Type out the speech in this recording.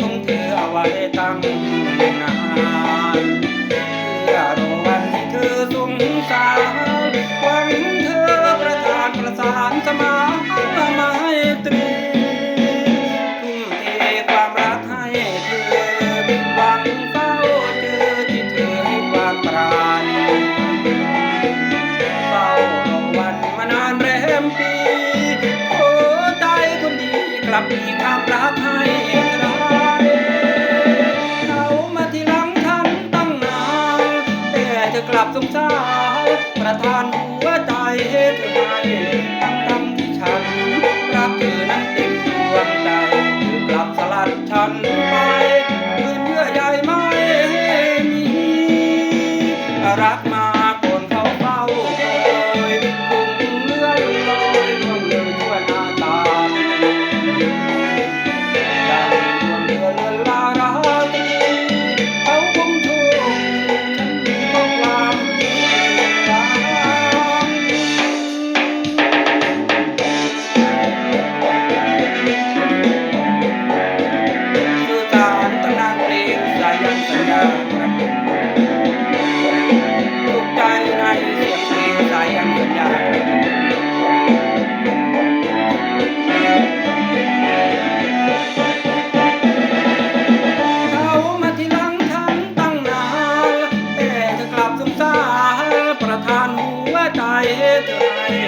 ของเธอเอาไว้ตั้งนานเพื่อรอวันที่เธอสงสารวันเธอประทานประสานสมาไมตรีทุ่มเทความรักให้เธอหวังเฝ้าเจอที่เธอให้ความปราณีเฝ้ารอวันมานานแรมปีโอใจคนดีกลับมีความรักให้ สงสารประทานหัวใจเธอไปตั้ง কায়ে দায়ে